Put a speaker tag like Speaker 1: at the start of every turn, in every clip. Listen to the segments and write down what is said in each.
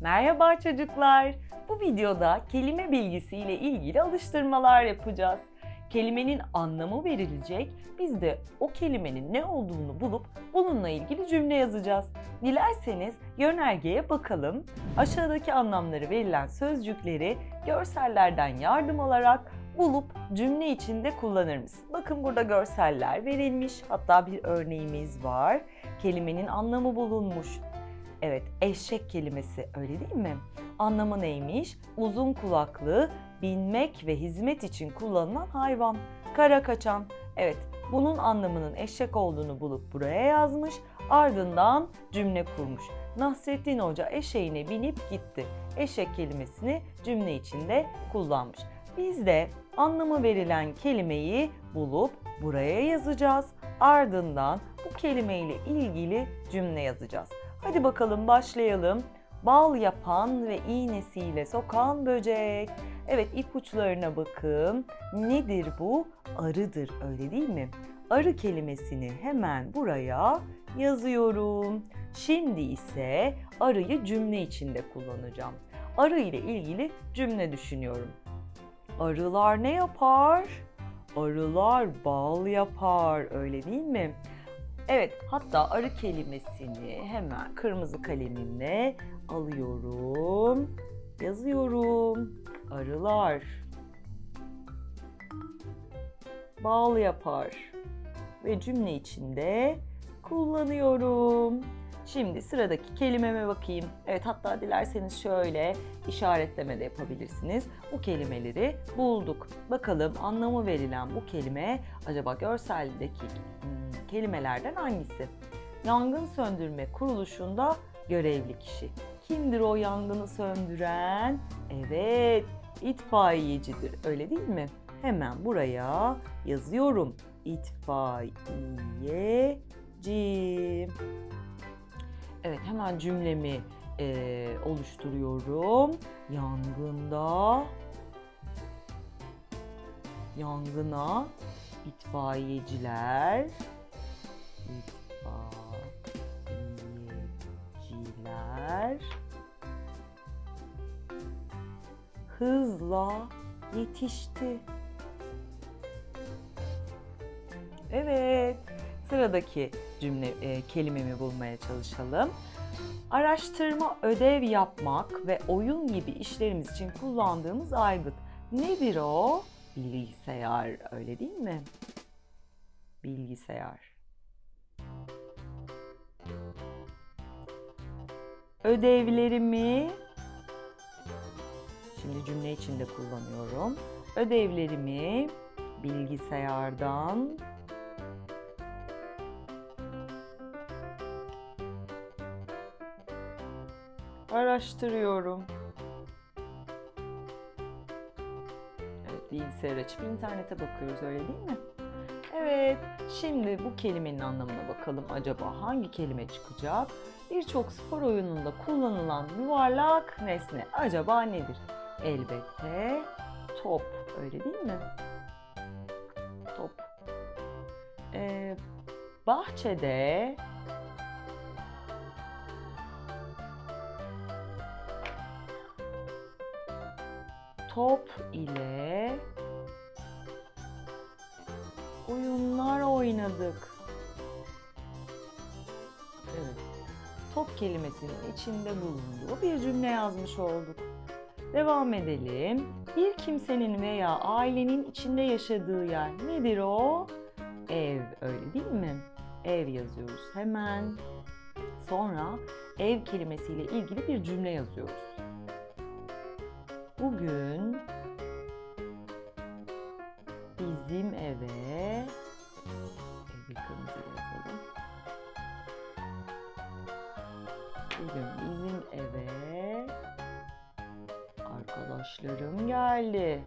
Speaker 1: Merhaba çocuklar. Bu videoda kelime bilgisi ile ilgili alıştırmalar yapacağız. Kelimenin anlamı verilecek. Biz de o kelimenin ne olduğunu bulup bununla ilgili cümle yazacağız. Dilerseniz yönergeye bakalım. Aşağıdaki anlamları verilen sözcükleri görsellerden yardım alarak bulup cümle içinde kullanır mısın? Bakın burada görseller verilmiş. Hatta bir örneğimiz var. Kelimenin anlamı bulunmuş. Evet, eşek kelimesi öyle değil mi? Anlamı neymiş? Uzun kulaklı, binmek ve hizmet için kullanılan hayvan. Kara kaçan. Evet, bunun anlamının eşek olduğunu bulup buraya yazmış. Ardından cümle kurmuş. Nasrettin Hoca eşeğine binip gitti. Eşek kelimesini cümle içinde kullanmış. Biz de anlamı verilen kelimeyi bulup buraya yazacağız. Ardından bu kelimeyle ilgili cümle yazacağız. Hadi bakalım başlayalım. Bal yapan ve iğnesiyle sokan böcek. Evet ipuçlarına bakın. Nedir bu? Arıdır öyle değil mi? Arı kelimesini hemen buraya yazıyorum. Şimdi ise arıyı cümle içinde kullanacağım. Arı ile ilgili cümle düşünüyorum. Arılar ne yapar? Arılar bal yapar öyle değil mi? Evet, hatta arı kelimesini hemen kırmızı kalemimle alıyorum. Yazıyorum. Arılar. Bal yapar. Ve cümle içinde kullanıyorum. Şimdi sıradaki kelimeme bakayım. Evet hatta dilerseniz şöyle işaretleme de yapabilirsiniz. Bu kelimeleri bulduk. Bakalım anlamı verilen bu kelime acaba görseldeki hmm, kelimelerden hangisi? Yangın söndürme kuruluşunda görevli kişi. Kimdir o yangını söndüren? Evet, itfaiyecidir. Öyle değil mi? Hemen buraya yazıyorum. İtfaiyeci. Evet, hemen cümlemi e, oluşturuyorum. Yangında yangına itfaiyeciler itfaiyeciler hızla yetişti. Evet, sıradaki cümle e, kelimemi bulmaya çalışalım. Araştırma, ödev yapmak ve oyun gibi işlerimiz için kullandığımız aygıt. Nedir o? Bilgisayar, öyle değil mi? Bilgisayar. Ödevlerimi şimdi cümle içinde kullanıyorum. Ödevlerimi bilgisayardan araştırıyorum. Evet, bilgisayar açıp internete bakıyoruz öyle değil mi? Evet, şimdi bu kelimenin anlamına bakalım. Acaba hangi kelime çıkacak? Birçok spor oyununda kullanılan yuvarlak nesne acaba nedir? Elbette top, öyle değil mi? Top. Ee, bahçede top ile oyunlar oynadık. Evet. Top kelimesinin içinde bulunduğu bir cümle yazmış olduk. Devam edelim. Bir kimsenin veya ailenin içinde yaşadığı yer nedir o? Ev, öyle değil mi? Ev yazıyoruz hemen. Sonra ev kelimesiyle ilgili bir cümle yazıyoruz. Bugün bizim eve evi kırmızı yazalım. Bugün bizim eve arkadaşlarım geldi.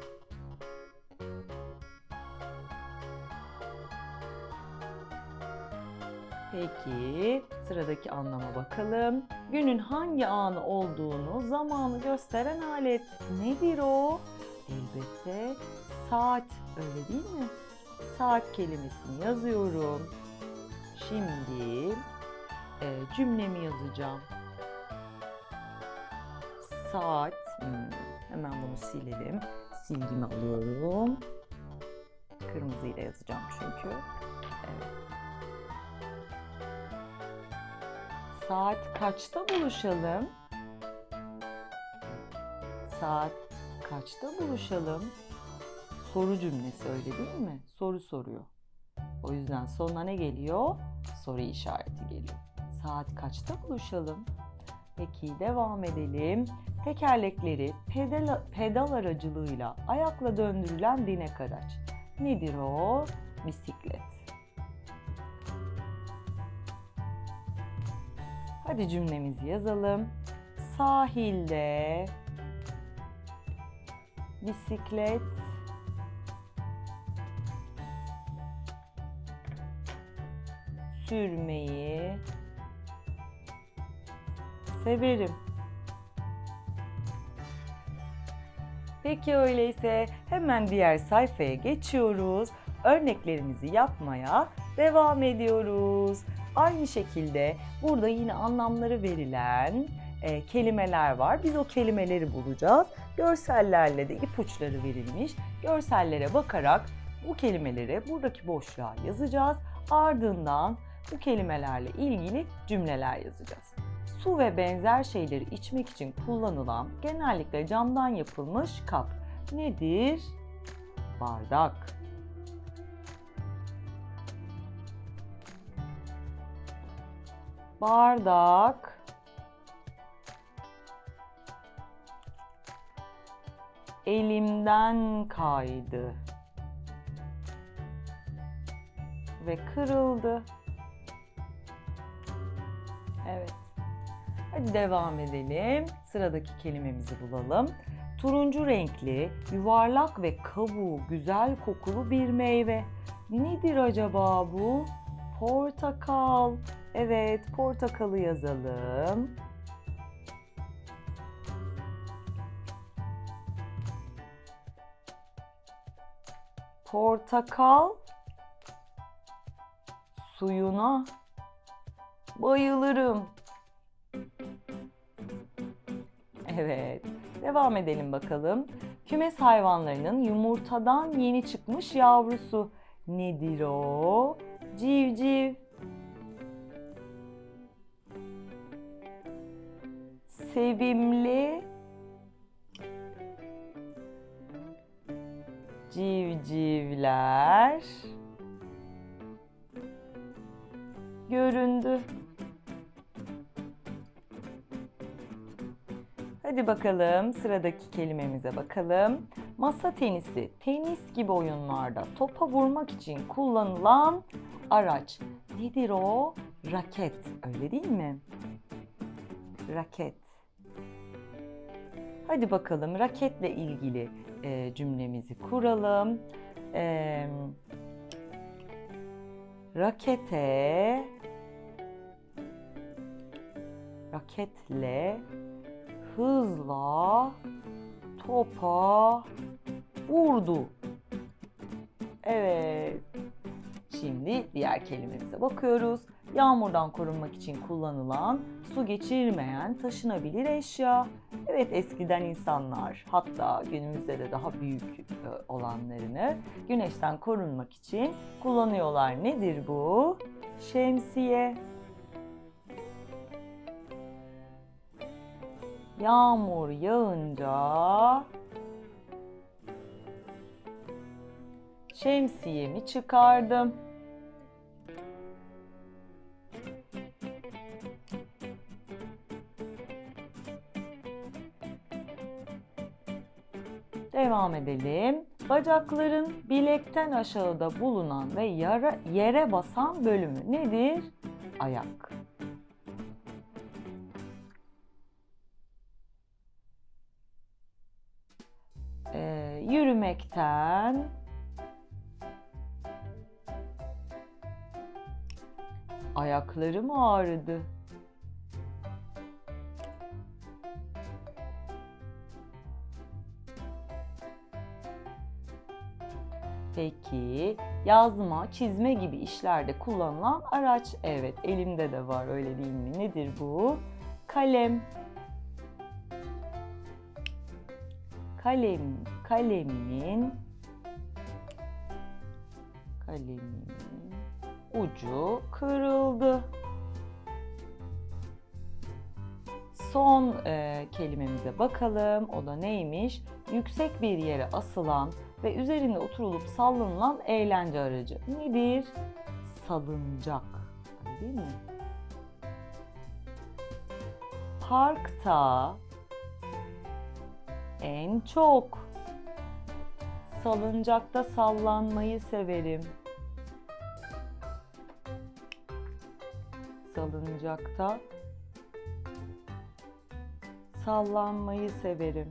Speaker 1: Peki sıradaki anlama bakalım. Günün hangi anı olduğunu zamanı gösteren alet. Nedir o? Elbette saat öyle değil mi? Saat kelimesini yazıyorum. Şimdi e, cümlemi yazacağım. Saat. Hmm, hemen bunu silelim. Silgimi alıyorum. Kırmızıyla yazacağım çünkü. Saat kaçta buluşalım? Saat kaçta buluşalım? Soru cümlesi öyle değil mi? Soru soruyor. O yüzden sonuna ne geliyor? Soru işareti geliyor. Saat kaçta buluşalım? Peki devam edelim. Tekerlekleri pedal, pedal aracılığıyla ayakla döndürülen binek araç. Nedir o? Bisiklet. Hadi cümlemizi yazalım. Sahilde bisiklet sürmeyi severim. Peki öyleyse hemen diğer sayfaya geçiyoruz. Örneklerimizi yapmaya devam ediyoruz. Aynı şekilde burada yine anlamları verilen e, kelimeler var. Biz o kelimeleri bulacağız. Görsellerle de ipuçları verilmiş. Görsellere bakarak bu kelimeleri buradaki boşluğa yazacağız. Ardından bu kelimelerle ilgili cümleler yazacağız. Su ve benzer şeyleri içmek için kullanılan genellikle camdan yapılmış kap nedir? Bardak. Bardak. Elimden kaydı. Ve kırıldı. Evet. Hadi devam edelim. Sıradaki kelimemizi bulalım. Turuncu renkli, yuvarlak ve kabuğu güzel kokulu bir meyve. Nedir acaba bu? Portakal. Evet, portakalı yazalım. Portakal suyuna bayılırım. Evet, devam edelim bakalım. Kümes hayvanlarının yumurtadan yeni çıkmış yavrusu. Nedir o? Civciv. Sevimli civcivler göründü. Hadi bakalım sıradaki kelimemize bakalım. Masa tenisi, tenis gibi oyunlarda topa vurmak için kullanılan araç. Nedir o? Raket, öyle değil mi? Raket. Hadi bakalım raketle ilgili e, cümlemizi kuralım. E, rakete raketle hızla topa vurdu. Evet. Şimdi diğer kelimemize bakıyoruz. Yağmurdan korunmak için kullanılan su geçirmeyen taşınabilir eşya. Evet eskiden insanlar hatta günümüzde de daha büyük e, olanlarını güneşten korunmak için kullanıyorlar. Nedir bu? Şemsiye. Yağmur yağınca şemsiyemi çıkardım. Devam edelim. Bacakların bilekten aşağıda bulunan ve yara, yere basan bölümü nedir? Ayak. Ee, yürümekten ayaklarım ağrıdı. Peki yazma, çizme gibi işlerde kullanılan araç. Evet elimde de var öyle değil mi? Nedir bu? Kalem. Kalem, kalemin kalemin ucu kırıldı. Son e, kelimemize bakalım. O da neymiş? Yüksek bir yere asılan ve üzerinde oturulup sallanılan eğlence aracı. Nedir? Salıncak. Değil mi? Parkta en çok salıncakta sallanmayı severim. Salıncakta sallanmayı severim.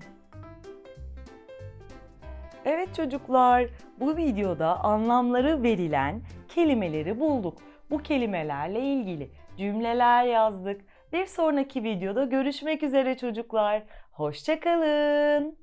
Speaker 1: Evet çocuklar, bu videoda anlamları verilen kelimeleri bulduk. Bu kelimelerle ilgili cümleler yazdık. Bir sonraki videoda görüşmek üzere çocuklar. Hoşçakalın.